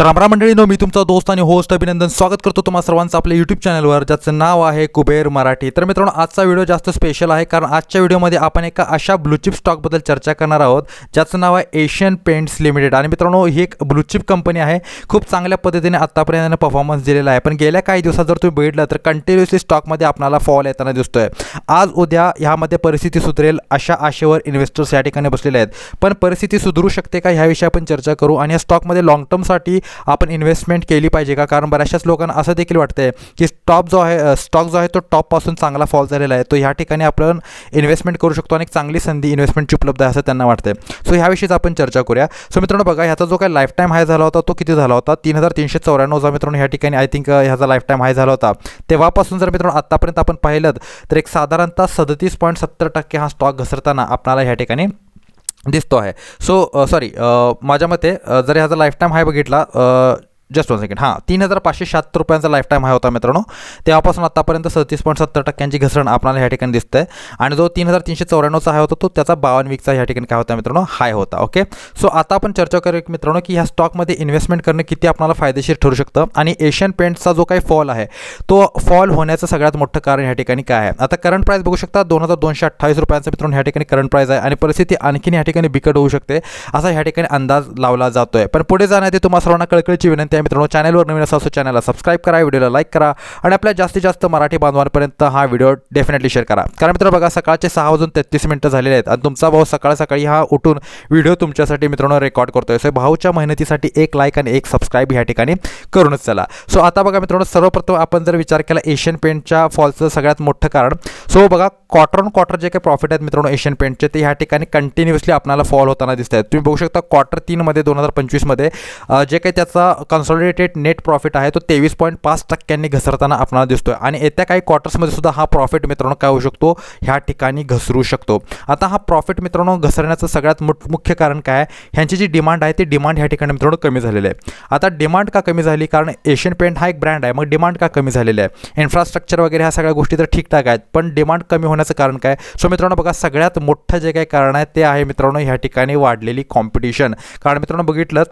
तर आमरा मंडळीनो मी तुमचा दोस्त आणि होस्ट अभिनंदन स्वागत करतो तुम्हा सर्वांचं आपल्या यूट्यूब चॅनलवर ज्याचं नाव आहे कुबेर मराठी. तर मित्रांनो आजचा व्हिडिओ जास्त स्पेशल आहे कारण आजच्या व्हिडिओमध्ये आपण एका अशा ब्लूचिप स्टॉकबद्दल चर्चा करणार आहोत ज्याचं नाव आहे एशियन पेंट्स लिमिटेड आणि मित्रांनो ही एक ब्लूचिप कंपनी आहे. खूप चांगल्या पद्धतीने आत्तापर्यंत परफॉर्मन्स दिलेला आहे. पण गेल्या काही दिवसात जर तुम्ही बघितलं तर कंटिन्युअसली स्टॉकमध्ये आपल्याला फॉल येताना दिसतोय. आज उद्या ह्यामध्ये परिस्थिती सुधरेल अशा आशेवर इन्व्हेस्टर्स या ठिकाणी बसलेले आहेत. पण परिस्थिती सुधरू शकते का? ह्याविषयी आपण चर्चा करू आणि या स्टॉकमध्ये लॉंग टर्मसाठी आपण इन्व्हेस्टमेंट केली पाहिजे का? कारण बऱ्याचशाच लोकांना असं देखील वाटतंय की स्टॉप जो आहे स्टॉक जो आहे तो टॉपपासून चांगला फॉल झालेला आहे. तो ह्या ठिकाणी आपण इन्व्हेस्टमेंट करू शकतो आणि एक चांगली संधी इन्व्हेस्टमेंटची उपलब्ध आहे असं त्यांना वाटते सो ह्याविषयीच आपण चर्चा करूया. सो मित्रांनो बघा ह्याचा जो काही लाईफ टाईम हाय झाला होता तो किती झाला होता? तीन हजार तीनशे चौऱ्याण्णवचा मित्रांनो ह्या ठिकाणी आय थिंक ह्याचा लाईफ टाईम हाय झाला होता. तेव्हापासून जर मित्रांनो आत्तापर्यंत आपण पाहिलं तर एक साधारणतः सदतीस पॉईंट सत्तर टक्के हा स्टॉक घसरताना आपणाला ह्या ठिकाणी दिसतो आहे. सो सॉरी माझ्या मते जर ह्याचा लाईफटाईम हाय बघितला जस्ट वन सेकंड हां तीन हजार पाचशे शहात्तर रुपयांचा लाईफ टाईम हा होता मित्रांनो. तेव्हापासून आतापर्यंत सदतीस पॉईंट सत्तर टक्क्यांची घसरण आपल्याला ह्या ठिकाणी दिसतंय. आणि जो तीन हजार तीनशे चौऱ्याण्णवचा हाय होता तो त्याचा बावन्न वीकचा ह्या ठिकाणी काय होता मित्रांनो? हाय होता ओके सो आता आपण चर्चा करू मित्रांनो की ह्या स्टॉकमध्ये इन्व्हेस्टमेंट करणं किती आपल्याला फायदेशीर ठरू शकतं? आणि एशियन पेंट्सचा जो काही फॉल आहे तो फॉल होण्याचं सगळ्यात मोठं कारण ह्या ठिकाणी काय आहे? आता करंट प्राईस बघू शकता दोन हजार दोनशे अठ्ठावीस रुपयांचा मित्रांनो ह्या ठिकाणी करंट प्राईस आहे. आणि परिस्थिती आणखीन ह्या ठिकाणी बिकट होऊ शकते असा ह्या ठिकाणी अंदाज लावला जातोय. पण पुढे जाण्याआधी तुम्हाला सर्वांना कळकळीची विनंती आहे मित्रांनो चॅनलवर नवीन असा असो चॅनलला सबस्क्राईब करा व्हिडिओला लाईक करा आणि आपल्या जास्तीत जास्त मराठी बांधवांपर्यंत हा व्हिडिओ डेफिनेटली शेअर करा. कारण मित्र बघा सकाळचे सहा वाजून तेहतीस मिनटं झालेले आहेत आणि तुमचा भाऊ सकाळ सकाळी हा उठून व्हिडिओ तुमच्यासाठी मित्रांनो रेकॉर्ड करतोय. सो भाऊच्या मेहनतीसाठी एक लाईक आणि एक सबस्क्राईब ह्या ठिकाणी करूनच चला. सो आता बघा मित्रांनो सर्वप्रथम आपण जर विचार केला एशियन पेंटच्या फॉलचं सगळ्यात मोठं कारण. सो बघा क्वार्टर ऑन क्वार्टर जे काही प्रॉफिट आहेत मित्रांनो एशियन पेंटचे ते ह्या ठिकाणी कंटिन्युअसली आपल्याला फॉल होताना दिसत आहेत तुम्ही बघू शकता क्वार्टर तीनमध्ये दोन हजार पंचवीसमध्ये जे काही त्याचा कन्स कन्सॉलिडेटेड नेट प्रॉफिट आहे तो तेवीस पॉईंट पाच टक्क्यांनी घसरताना आपल्याला दिसतोय. आणि येत्या काही क्वार्टर्समध्ये सुद्धा हा प्रॉफिट मित्रांनो काय होऊ शकतो? ह्या ठिकाणी घसरू शकतो. आता हा प्रॉफिट मित्रांनो घसरण्याचं सगळ्यात मुख्य कारण काय आहे? ह्यांची जी डिमांड आहे ती डिमांड ह्या ठिकाणी मित्रांनो कमी झालेली आहे. आता डिमांड का कमी झाली? कारण एशियन पेंट हा एक ब्रँड आहे मग डिमांड का कमी झालेली आहे? इन्फ्रास्ट्रक्चर वगैरे ह्या सगळ्या गोष्टी तर ठीकठाक आहेत पण डिमांड कमी होण्याचं कारण काय? सो मित्रांनो बघा सगळ्यात मोठं जे काही कारण आहे ते आहे मित्रांनो ह्या ठिकाणी वाढलेली कॉम्पिटिशन कारण मित्रांनो बघितलं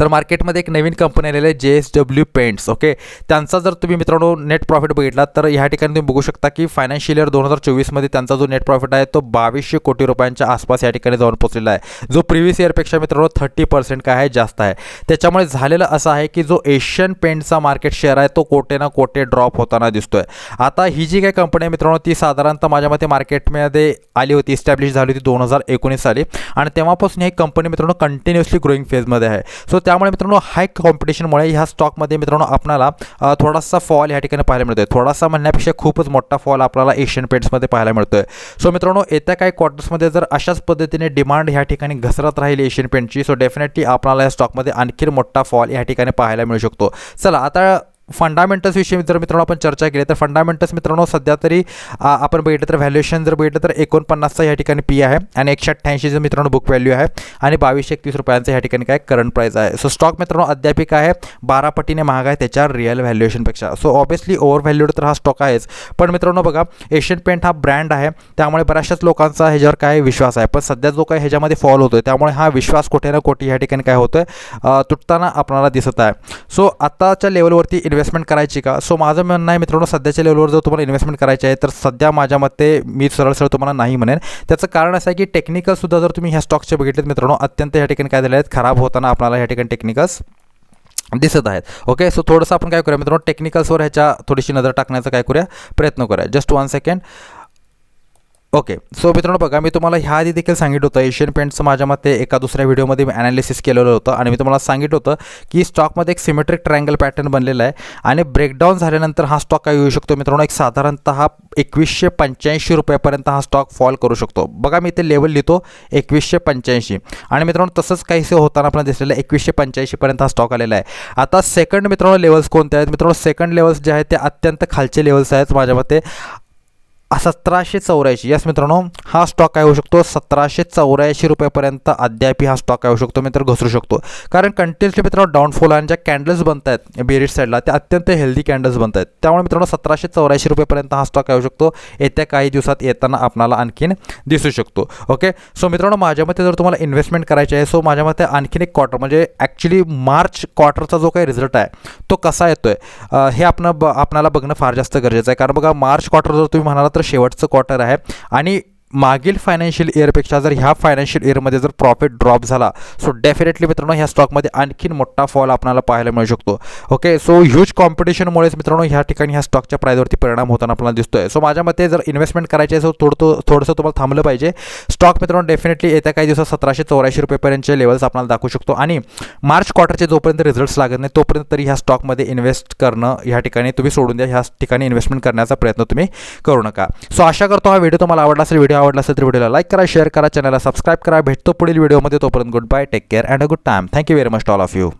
तर मार्केटमध्ये एक नवीन कंपनी आलेली आहे जे एस डब्ल्यू पेंट्स ओके? त्यांचा जर तुम्ही मित्रांनो नेट प्रॉफिट बघितला तर ह्या ठिकाणी तुम्ही बघू शकता की फायनान्शियल इयर दोन हजार चोवीसमध्ये त्यांचा जो नेट प्रॉफिट आहे तो बावीसशे कोटी रुपयांच्या आसपास या ठिकाणी जाऊन पोहोचलेला आहे. जो प्रिव्हियस इयरपेक्षा मित्रांनो थर्टी पर्सेंट काय आहे जास्त आहे. त्याच्यामुळे झालेलं असं आहे की जो एशियन पेंटचा मार्केट शेअर आहे तो कोटे ना कोटे ड्रॉप होताना दिसतोय. आता ही जी काही कंपनी आहे मित्रांनो ती साधारणतः माझ्या मते मार्केटमध्ये आली होती इस्टॅब्लिश झाली होती दोन हजार एकोणीस साली. आणि तेव्हापासून ही कंपनी मित्रांनो कंटिन्युअसली ग्रोईंग फेजमध्ये आहे. सो त्यामुळे मित्रांनो हाय कॉम्पिटिशनमुळे ह्या स्टॉकमध्ये मित्रांनो आपल्याला थोडासा फॉल या ठिकाणी पाहायला मिळतोय. थोडासा म्हणण्यापेक्षा खूपच मोठा फॉल आपल्याला एशियन पेंट्समध्ये पाहायला मिळतोय. सो मित्रांनो येत्या काही क्वार्टर्समध्ये जर अशाच पद्धतीने डिमांड ह्या ठिकाणी घसरत राहील एशियन पेंटची सो डेफिनेटली आपल्याला या स्टॉकमध्ये आणखी मोठा फॉल या ठिकाणी पाहायला मिळू शकतो. चला आता फंडामेंटल्स विषयी जर मित्रांनो आपण चर्चा केली तर फंडामेंटल्स मित्रांनो सध्या तरी आपण बघितलं तर व्हॅल्युएशन जर बघितलं तर एकोणपन्नासचा या ठिकाणी पी आहे आणि एकशे अठ्ठ्याऐंशीचं मित्रांनो बुक व्हॅल्यू आहे आणि बावीसशे एकतीस रुपयांचं या ठिकाणी काय करंट प्राईस आहे. सो स्टॉक मित्रांनो अद्यापिक आहे बारा पटीने महाग आहे त्याच्या रिअल व्हॅल्युएशनपेक्षा सो ऑब्वियसली ओव्हर व्हॅल्यूड तर हा स्टॉक आहेच. पण मित्रांनो बघा एशियन पेंट हा ब्रँड आहे त्यामुळे बऱ्याचशाच लोकांचा ह्याच्यावर काय विश्वास आहे. पण सध्या जो काय ह्याच्यामध्ये फॉल होतो आहे त्यामुळे हा विश्वास कुठे ना कुठे ह्या ठिकाणी काय होतो आहे तुटताना आपणाला दिसत आहे. सो आत्ताच्या लेवलवरती इन्व्हेस्टमेंट करायची का? सो माझं म्हणणं आहे मित्रांनो सध्याच्या लेवलवर जर तुम्हाला इन्व्हेस्टमेंट करायची आहे तर सध्या माझ्या मते मी सरळ सरळ तुम्हाला नाही म्हणेन. त्याचं कारण असं आहे की टेक्निकलसुद्धा जर तुम्ही ह्या स्टॉकचे बघितलेत मित्रांनो अत्यंत ह्या ठिकाणी काय झाले आहेत खराब होताना आपल्याला ह्या ठिकाणी टेक्निकल्स दिसत आहेत. ओके सो थोडंसं आपण काय करूया मित्रांनो टेक्निकल्सवर ह्याच्या थोडीशी नजर टाकण्याचा काय करूया प्रयत्न करूया. Just one second okay so मित्रांनो बघा मी तुम्हाला ह्या आधी देखील सांगितलं होतं एशियन पेंट्सचं माझ्या मते एका दुसऱ्या व्हिडिओमध्ये मी ॲनालिसिस केलेलं होतं आणि मी तुम्हाला सांगितलं होतं की स्टॉकमध्ये एक सिमेट्रिक ट्रायंगल पॅटर्न बनलेला आहे आणि ब्रेकडाऊन झाल्यानंतर हा स्टॉक काय येऊ शकतो मित्रांनो? एक साधारणतः एकवीसशे पंच्याऐंशी रुपयापर्यंत हा स्टॉक फॉल करू शकतो. बघा मी ते लेवल लिहितो एकवीसशे पंच्याऐंशी. आणि मित्रांनो तसंच काहीसे होताना आपल्याला दिसलेलं एकवीसशे पंच्याऐंशीपर्यंत हा स्टॉक आलेला आहे. आता सेकंड मित्रांनो लेवल्स कोणते आहेत? मित्रांनो सेकंड लेवल्स जे आहेत ते अत्यंत खालचे लेवल्स आहेत माझ्या मते. सतराशे चौऱ्याऐंशी. यस मित्रांनो हा स्टॉक काय होऊ शकतो सतराशे चौऱ्याऐंशी रुपयापर्यंत अद्याप हा स्टॉक काय होऊ शकतो. मित्र घसरू शकतो. कारण कंटिन्युअसली मित्रांनो डाऊनफॉल आणि ज्या कॅन्डल्स बनत आहेत बेरिट साईडला त्या अत्यंत हेल्दी कॅन्डल्स बनत आहेत. त्यामुळे मित्रांनो सतराशे चौऱ्याऐंशी रुपयेपर्यंत हा स्टॉक काय होऊ शकतो. येत्या काही दिवसात येताना आपणाला आणखीन दिसू शकतो. ओके सो मित्रांनो माझ्या मते जर तुम्हाला इन्व्हेस्टमेंट करायची आहे सो माझ्या मते आणखीन एक क्वार्टर म्हणजे ॲक्च्युली मार्च क्वार्टरचा जो काही रिझल्ट आहे तो कसा येतो आहे हे आपण ब आपल्याला बघणं फार जास्त गरजेचं आहे. कारण बघा मार्च क्वार्टर जर तुम्ही म्हणाला तर शेवटचं क्वार्टर आहे. आणि मागील फायनान्शियल इयरपेक्षा जर ह्या फायनान्शियल इयरमध्ये जर प्रॉफिट ड्रॉप झाला सो डेफिनेटली मित्रांनो ह्या स्टॉकमध्ये आणखीन मोठा फॉल आपल्याला पाहायला मिळू शकतो. ओके सो ह्यूज कॉम्पिटिशनमुळेच मित्रांनो ह्या ठिकाणी ह्या स्टॉकच्या प्राईजवरती परिणाम होताना आपल्याला दिसतोय. सो माझ्या मते जर इन्व्हेस्टमेंट करायची असेल थोडं थोडंसं तुम्हाला थांबलं पाहिजे. स्टॉक मित्रांनो डेफिनेटली येत्या काही दिवसात सतराशे चौऱ्याऐंशी रुपयेपर्यंतचे लेवल्स आपल्याला दाखवू शकतो. आणि मार्च क्वार्टरचे जोपर्यंत रिझल्ट्स लागत नाही तोपर्यंत तरी ह्या स्टॉकमध्ये इन्व्हेस्ट करणं ह्या ठिकाणी तुम्ही सोडून द्या. ह्या ठिकाणी इन्व्हेस्टमेंट करण्याचा प्रयत्न तुम्ही करू नका. सो आशा करतो हा व्हिडिओ तुम्हाला आवडला असेल. व्हिडिओ आवडला असेल तर व्हिडिओला लाईक करा शेअर करा चॅनलला सबस्क्राईब करा. भेटतो पुढील व्हिडिओमध्ये तोपर्यंत goodbye take care and a good time thank you very much all of you